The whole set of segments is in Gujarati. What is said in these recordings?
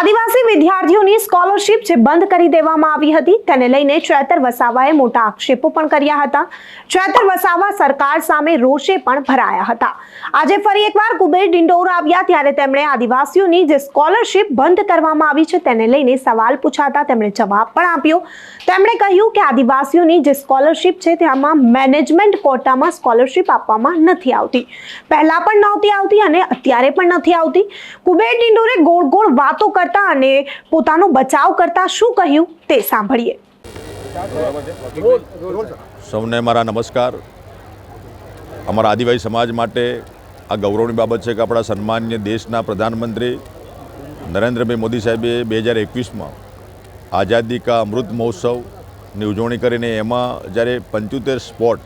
આદિવાસી વિદ્યાર્થીઓની સ્કોલરશીપ જે બંધ કરી દેવામાં આવી હતી, તેને લઈને ચેતર વસાવાએ મોટા આક્ષેપો પણ કર્યા હતા. ચેતર વસાવા સરકાર સામે રોષે પણ ભરાયા હતા. આજે ફરી એકવાર કુબેર ડિંડોર આવ્યા, ત્યારે તેમણે આદિવાસીઓની જે સ્કોલરશીપ બંધ કરવામાં આવી છે, તેને લઈને સવાલ પૂછાતા તેમણે જવાબ પણ આપ્યો. તેમણે કહ્યું કે આદિવાસીઓની જે સ્કોલરશીપ છે, તેમાં મેનેજમેન્ટ કોટામાં સ્કોલરશીપ આપવામાં નથી આવતી. પહેલા પણ નહોતી આવતી અને અત્યારે પણ નથી આવતી. કુબેર ડિંડોરે ગોળ ગોળ વાતો કરતા અને પોતાનો બચાવ કરતા શું કહ્યું તે સાંભળીએ. સૌને મારા નમસ્કાર. અમારા આદિવાસી સમાજ માટે આ ગૌરવની બાબત છે કે આપણા સન્માન્ય દેશના પ્રધાનમંત્રી નરેન્દ્રભાઈ મોદી સાહેબે બે હજાર એકવીસમાં આઝાદી કા અમૃત મહોત્સવની ઉજવણી કરીને એમાં જ્યારે પંચોતેર સ્પોટ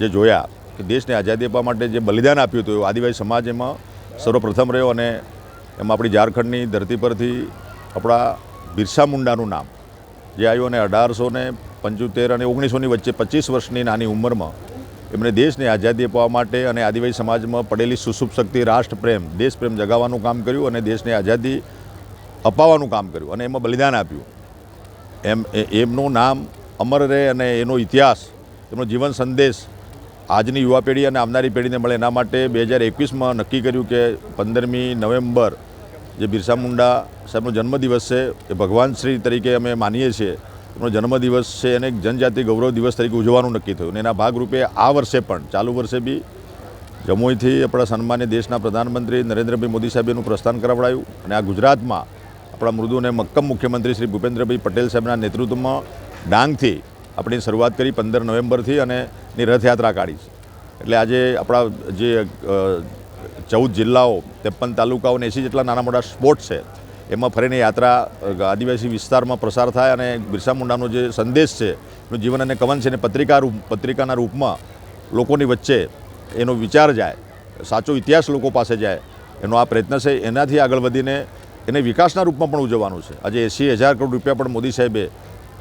જે જોયા કે દેશને આઝાદી આપવા માટે જે બલિદાન આપ્યું હતું, આદિવાસી સમાજ એમાં સર્વપ્રથમ રહ્યો અને એમાં આપણી ઝારખંડની ધરતી પરથી આપણા બિરસા મુંડાનું નામ, જે આવ્યું અને અઢારસો ને પંચોતેર અને ઓગણીસોની વચ્ચે પચીસ વર્ષની નાની ઉંમરમાં એમણે દેશને આઝાદી અપાવવા માટે અને આદિવાસી સમાજમાં પડેલી સુસુપ શક્તિ, રાષ્ટ્રપ્રેમ, દેશપ્રેમ જગાવવાનું કામ કર્યું અને દેશને આઝાદી અપાવવાનું કામ કર્યું અને એમાં બલિદાન આપ્યું. એમ એમનું નામ અમર રહે અને એનો ઇતિહાસ, એમનો જીવન સંદેશ આજની યુવા પેઢી અને આવનારી પેઢીને મળે. એના માટે બે હજાર એકવીસમાં નક્કી કર્યું કે પંદરમી નવેમ્બર જે બિરસા મુંડા સાહેબનો જન્મદિવસ છે, એ ભગવાન શ્રી તરીકે અમે માનીએ છીએ. એમનો જન્મદિવસ છે એને એક જનજાતિ ગૌરવ દિવસ તરીકે ઉજવવાનું નક્કી થયું. અને એના ભાગરૂપે આ વર્ષે પણ, ચાલુ વર્ષે બી, જમોઈથી આપણા સન્માન્ય દેશના પ્રધાનમંત્રી નરેન્દ્રભાઈ મોદી સાહેબ એનું પ્રસ્થાન કરાવડાયું. અને આ ગુજરાતમાં આપણા મૃદુ અને મક્કમ મુખ્યમંત્રી શ્રી ભૂપેન્દ્રભાઈ પટેલ સાહેબના નેતૃત્વમાં ડાંગથી આપણી શરૂઆત કરી પંદર નવેમ્બરથી અને રથયાત્રા કાઢી છે. એટલે આજે આપણા જે ચૌદ જિલ્લાઓ, ત્રેપન તાલુકાઓ અને એસી જેટલા નાના મોટા સ્પોટ છે. એમાં ફરીને યાત્રા આદિવાસી વિસ્તારમાં પ્રસાર થાય અને બિરસા મુંડાનો જે સંદેશ છે, એનું જીવન અને કવન છે એને પત્રિકા રૂપ, પત્રિકાના રૂપમાં લોકોની વચ્ચે એનો વિચાર જાય, સાચો ઇતિહાસ લોકો પાસે જાય, એનો આ પ્રયત્ન છે. એનાથી આગળ વધીને એને વિકાસના રૂપમાં પણ ઉજવવાનું છે. આજે એંસી હજાર કરોડ રૂપિયા પણ મોદી સાહેબે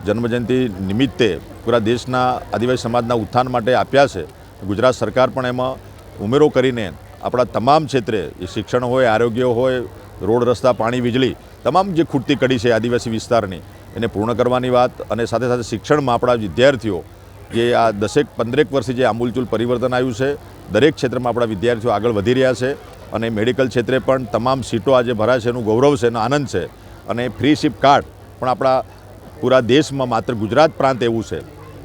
જન્મજયંતિ નિમિત્તે પૂરા દેશના આદિવાસી સમાજના ઉત્થાન માટે આપ્યા છે. ગુજરાત સરકાર પણ એમાં ઉમેરો કરીને આપણા તમામ ક્ષેત્રે, એ શિક્ષણ હોય, આરોગ્ય હોય, રોડ, રસ્તા, પાણી, વીજળી, તમામ જે ખૂટતી કડી છે આદિવાસી વિસ્તારની, એને પૂર્ણ કરવાની વાત અને સાથે સાથે શિક્ષણમાં આપણા વિદ્યાર્થીઓ, જે આ દસેક, પંદરેક વર્ષથી જે આમૂલચૂલ પરિવર્તન આવ્યું છે, દરેક ક્ષેત્રમાં આપણા વિદ્યાર્થીઓ આગળ વધી રહ્યા છે અને મેડિકલ ક્ષેત્રે પણ તમામ સીટો આજે ભરાય છે, એનું ગૌરવ છે, એનો આનંદ છે અને ફ્રી શિપ કાર્ડ પણ આપણા પૂરા દેશમાં માત્ર ગુજરાત પ્રાંત એવું છે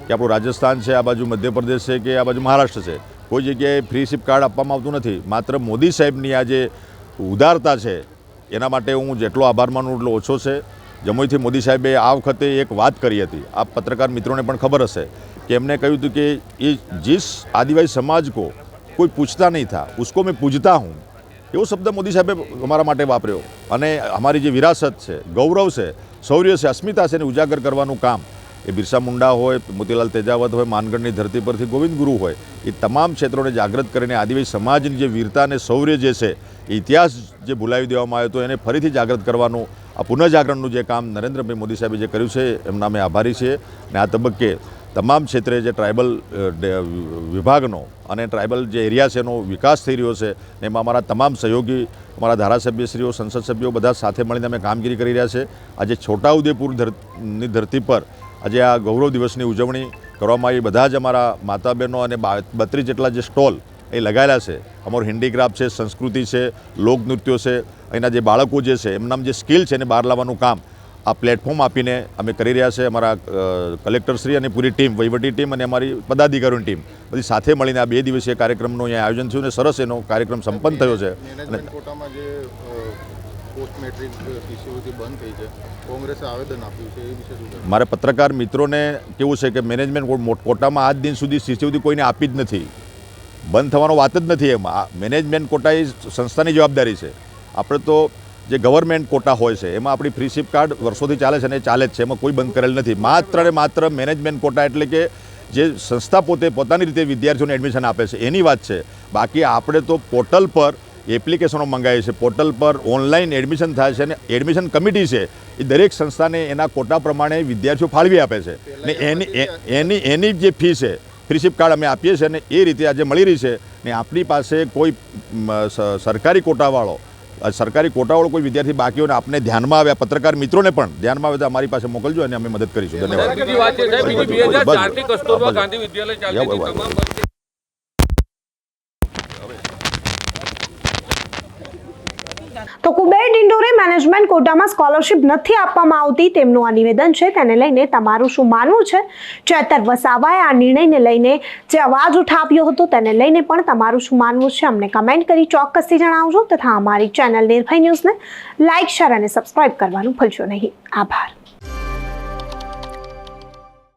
કે આપણું રાજસ્થાન છે, આ બાજુ મધ્યપ્રદેશ છે કે આ બાજુ મહારાષ્ટ્ર છે. કોઈ જગ્યાએ ફ્રીશીપ કાર્ડ આપવામાં આવતું નથી. માત્ર મોદી સાહેબની આ જે ઉદારતા છે, એના માટે હું જેટલો આભાર માનું એટલો ઓછો છે. જમ્મુથી મોદી સાહેબે આ વખતે એક વાત કરી હતી. આ પત્રકાર મિત્રોને પણ ખબર હશે કે એમને કહ્યું હતું કે એ જીસ આદિવાસી સમાજ કો કોઈ પૂછતા નહીં થા, ઉસકો મેં પૂજતા હું. એવો શબ્દ મોદી સાહેબે અમારા માટે વાપર્યો. અને અમારી જે વિરાસત છે, ગૌરવ છે, શૌર્ય છે, અસ્મિતા છે, એને ઉજાગર કરવાનું કામ એ બિરસા મુંડા હોય, મોતીલાલ તેજાવત હોય, માનગઢની ધરતી પરથી ગોવિંદ ગુરુ હોય, એ તમામ ક્ષેત્રોને જાગૃત કરીને આદિવાસી સમાજની જે વીરતા અને શૌર્ય જે છે ઇતિહાસ જે ભૂલાવી દેવામાં આવ્યો હતો, એને ફરીથી જાગૃત કરવાનું, આ પુનઃજાગરણનું જે કામ નરેન્દ્રભાઈ મોદી સાહેબે જે કર્યું છે એમના અમે આભારી છીએ. અને આ તબક્કે તમામ ક્ષેત્રે જે ટ્રાઇબલ વિભાગનો અને ટ્રાઇબલ જે એરિયા છે, એનો વિકાસ થઈ રહ્યો છે, ને એમાં અમારા તમામ સહયોગી, અમારા ધારાસભ્યશ્રીઓ, સંસદ સભ્યો બધા સાથે મળીને અમે કામગીરી કરી રહ્યા છે. આજે છોટાઉદેપુર ધરની ધરતી પર આજે આ ગૌરવ દિવસની ઉજવણી કરવામાં આવી. બધા જ અમારા માતા બહેનો અને બત્રીસ જેટલા જે સ્ટોલ એ લગાવેલા છે. અમારું હેન્ડીક્રાફ્ટ છે સંસ્કૃતિ છે લોકનૃત્યો છે અહીંના જે બાળકો જે છે એમનામ જે સ્કિલ છે એને બહાર લાવવાનું કામ આ પ્લેટફોર્મ આપીને અમે કરી રહ્યા છે. અમારા કલેક્ટરશ્રી અને પૂરી ટીમ વહીવટી ટીમ અને અમારી પદાધિકારીઓની ટીમ બધી સાથે મળીને આ બે દિવસીય કાર્યક્રમનું અહીંયા આયોજન થયું અને સરસ એનો કાર્યક્રમ સંપન્ન થયો છે. અને પોસ્ટ મેટ્રિક શિષ્યવૃત્તિ બંધ થઈ છે. કોંગ્રેસે આવેદન આપ્યું છે એ વિશે શું મારે પત્રકાર મિત્રોને કેવું છે કે મેનેજમેન્ટ કોટામાં આજ દિન સુધી શિષ્યવૃત્તિ કોઈને આપી જ નથી. બંધ થવાનો વાત જ નથી એમાં. મેનેજમેન્ટ કોટા એ સંસ્થાની જવાબદારી છે. આપણે તો જે ગવર્મેન્ટ કોટા હોય છે, એમાં આપણી ફ્રી શિપ કાર્ડ વર્ષોથી ચાલે છે અને ચાલે જ છે. એમાં કોઈ બંધ કરેલ નથી. માત્ર ને માત્ર મેનેજમેન્ટ કોટા એટલે કે જે સંસ્થા પોતે પોતાની રીતે વિદ્યાર્થીઓને એડમિશન આપે છે. એની વાત છે. બાકી આપણે તો પોર્ટલ પર એપ્લિકેશનો મંગાવીએ છીએ પોર્ટલ પર ઓનલાઈન એડમિશન થાય છે અને એડમિશન કમિટી છે એ દરેક સંસ્થાને એના કોટા પ્રમાણે વિદ્યાર્થીઓ ફાળવી આપે છે. ને એની એની એની જે ફી છે ફ્રીશિપ કાર્ડ અમે આપીએ છીએ અને એ રીતે આજે મળી રહી છે. ને આપણી પાસે કોઈ સરકારી કોટાવાળો સરકારી કોટાવાળો કોઈ વિદ્યાર્થી બાકી હોય આપને ધ્યાનમાં આવ્યા પત્રકાર મિત્રોને પણ ધ્યાનમાં આવે તો અમારી પાસે મોકલજો અને અમે મદદ કરીશું. ધન્યવાદ. તો કુબેર ડિંડોરે મેનેજમેન્ટ કોટામાં સ્કોલરશિપ નથી આપવામાં આવતી તેમનું આ નિવેદન છે. તેને લઈને તમારું શું માનવું છે? ચેતર વસાવાએ આ નિર્ણયને લઈને જે અવાજ ઉઠાવ્યો હતો તેને લઈને પણ તમારું શું માનવું છે? અમને કમેન્ટ કરી ચોક્કસથી જણાવજો તથા અમારી ચેનલ નિર્ભય ન્યૂઝને લાઇક શેર અને સબસ્ક્રાઇબ કરવાનું ભૂલશો નહીં. આભાર.